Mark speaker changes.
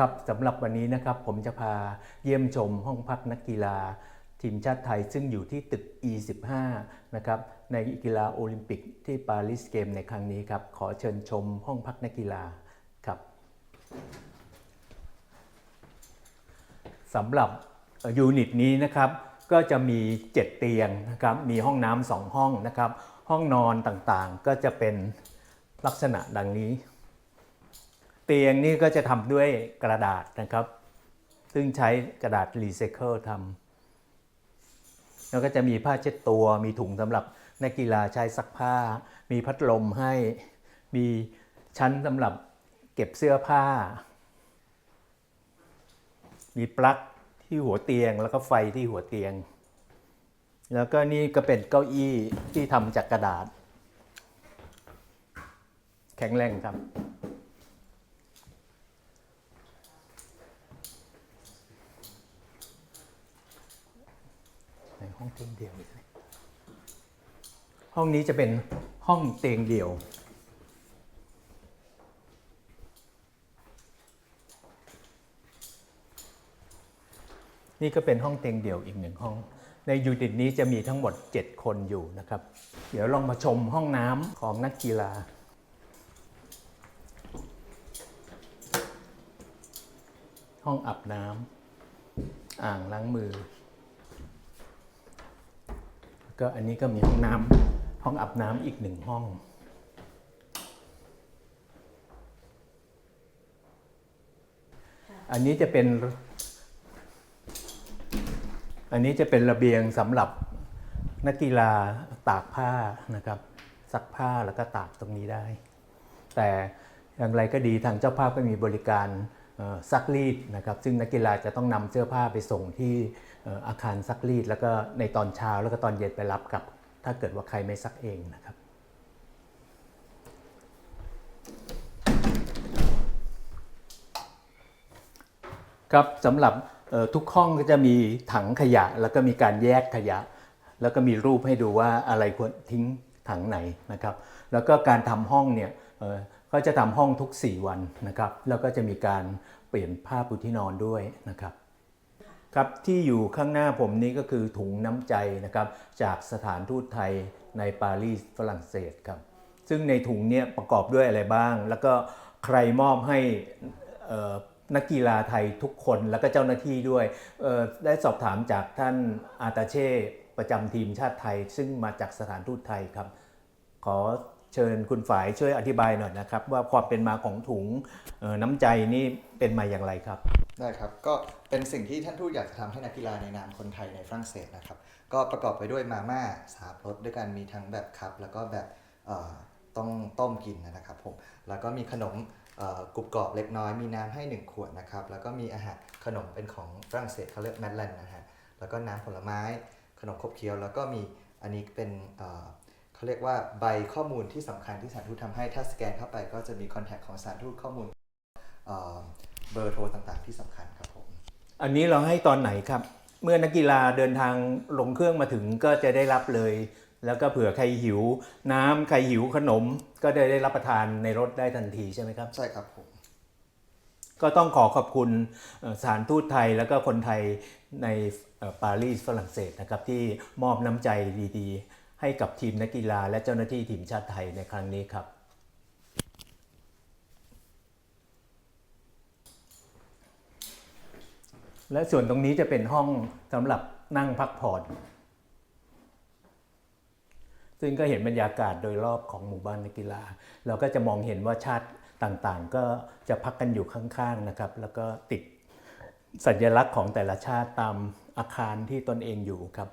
Speaker 1: ครับสำหรับวันนี้นะครับผมจะพาเยี่ยมชมห้องพักนักกีฬา ทีมชาติไทยซึ่งอยู่ที่ตึก E15 นะครับในกีฬาโอลิมปิกที่ปารีสเกมในครั้งนี้ครับ ขอเชิญชมห้องพักนักกีฬาครับสำหรับยูนิตนี้นะครับก็จะมี 7 เตียงนะครับมีห้องน้ำสองห้องนะครับ ห้องนอนต่างๆก็จะเป็นลักษณะดังนี้ เตียงนี่ก็จะทำด้วยกระดาษนะครับ ซึ่งใช้กระดาษรีไซเคิลทำแล้วก็จะมีผ้าเช็ดตัว มีถุงสำหรับนักกีฬาใช้ซักผ้า มีพัดลมให้ มีชั้นสำหรับเก็บเสื้อผ้า มีปลั๊กที่หัวเตียงแล้วก็ไฟที่หัวเตียง แล้วก็นี่ก็เป็นเก้าอี้ที่ทำจากกระดาษ แข็งแรงครับ ห้องเตียงเดี่ยวเลยห้องนี้จะเป็นห้องเตียงเดี่ยว นี่ก็เป็นห้องเตียงเดี่ยวอีกหนึ่งห้อง ในยูนิตนี้จะมีทั้งหมด 7 คนอยู่นะครับ เดี๋ยวลองมาชมห้องน้ำของนักกีฬาห้องอาบน้ำอ่างล้างมือ ก็อันนี้ก็มีห้องน้ำห้องอาบน้ำอีกหนึ่งห้อง อันนี้จะเป็น อันนี้จะเป็นระเบียงสำหรับนักกีฬาตากผ้านะครับซักผ้าแล้วก็ตากตรงนี้ได้ แต่อย่างไรก็ดีทางเจ้าภาพก็มีบริการ ซักรีดนะครับซึ่งนักกีฬาจะต้องนำเสื้อผ้าไปส่งที่อาคารซักรีด แล้วก็ในตอนเช้าแล้วก็ตอนเย็นไปรับกลับ ถ้าเกิดว่าใครไม่ซักเองนะครับครับสำหรับทุกห้องก็จะมีถังขยะ แล้วก็มีการแยกขยะ แล้วก็มีรูปให้ดูว่าอะไรควรทิ้งถังไหนนะครับ แล้วก็การทำห้องเนี่ย ก็จะทำห้องทุก 4 วันนะครับ แล้วก็จะมีการเปลี่ยนผ้าปูที่นอนด้วยนะครับครับที่อยู่ข้างหน้าผมนี้ก็คือถุงน้ำใจนะครับ จากสถานทูตไทยในปารีสฝรั่งเศสครับ ซึ่งในถุงเนี้ยประกอบด้วยอะไรบ้าง แล้วก็ใครมอบให้นักกีฬาไทยทุกคนแล้วก็เจ้าหน้าที่ด้วยได้สอบถามจากท่านอาตาเช่ประจำทีมชาติไทย ซึ่งมาจากสถานทูตไทยครับ ขอ เชิญคุณฝ่ายช่วยอธิบายหน่อยนะครับ ว่าความเป็นมาของถุงน้ำใจนี่เป็นมาอย่างไรครับ
Speaker 2: ได้ครับ ก็เป็นสิ่งที่ท่านทูตอยากจะทำให้นักกีฬาในนามคนไทยในฝรั่งเศสนะครับ ก็ประกอบไปด้วยมาม่าสามรสด้วยกันมีทั้งแบบคัพแล้วก็แบบต้องต้มกินนะครับผมแล้วก็มีขนมกรุบกรอบเล็กน้อยมีน้ำให้ 1 ขวดนะครับแล้วก็มีอาหารขนมเป็นของฝรั่งเศสเขาเรียกแมดแลนนะฮะแล้วก็น้ำผลไม้ขนมขบเคี้ยว แล้วก็มีอันนี้เป็น เอ่อเขาเรียกว่าใบข้อมูลที่สำคัญที่สถานทูตทำให้ ถ้าสแกนเข้าไปก็จะมีคอนแทคของสถานทูตข้อมูลเอ่อเบอร์โทรต่างๆ ที่สำคัญครับผม
Speaker 1: อันนี้เราให้ตอนไหนครับ เมื่อนักกีฬาเดินทางลงเครื่องมาถึงก็จะได้รับเลย แล้วก็เผื่อใครหิว น้ำใครหิวขนม ก็ได้ได้รับประทานในรถได้ทันทีใช่ไหมครับ
Speaker 2: ใช่ครับผม
Speaker 1: ก็ต้องขอขอบคุณเอ่อสถานทูตไทยแล้วก็คนไทยในเอ่อปารีสฝรั่งเศสนะครับที่มอบน้ำใจดีๆ ให้กับทีมนักกีฬาและเจ้าหน้าที่ทีมชาติไทยในครั้งนี้ครับ และส่วนตรงนี้จะเป็นห้องสำหรับนั่งพักผ่อน ซึ่งก็เห็นบรรยากาศโดยรอบของหมู่บ้านนักกีฬา เราก็จะมองเห็นว่าชาติต่างๆ ก็จะพักกันอยู่ข้างๆนะครับ แล้วก็ติดสัญลักษณ์ของแต่ละชาติตามอาคารที่ตนเองอยู่ครับ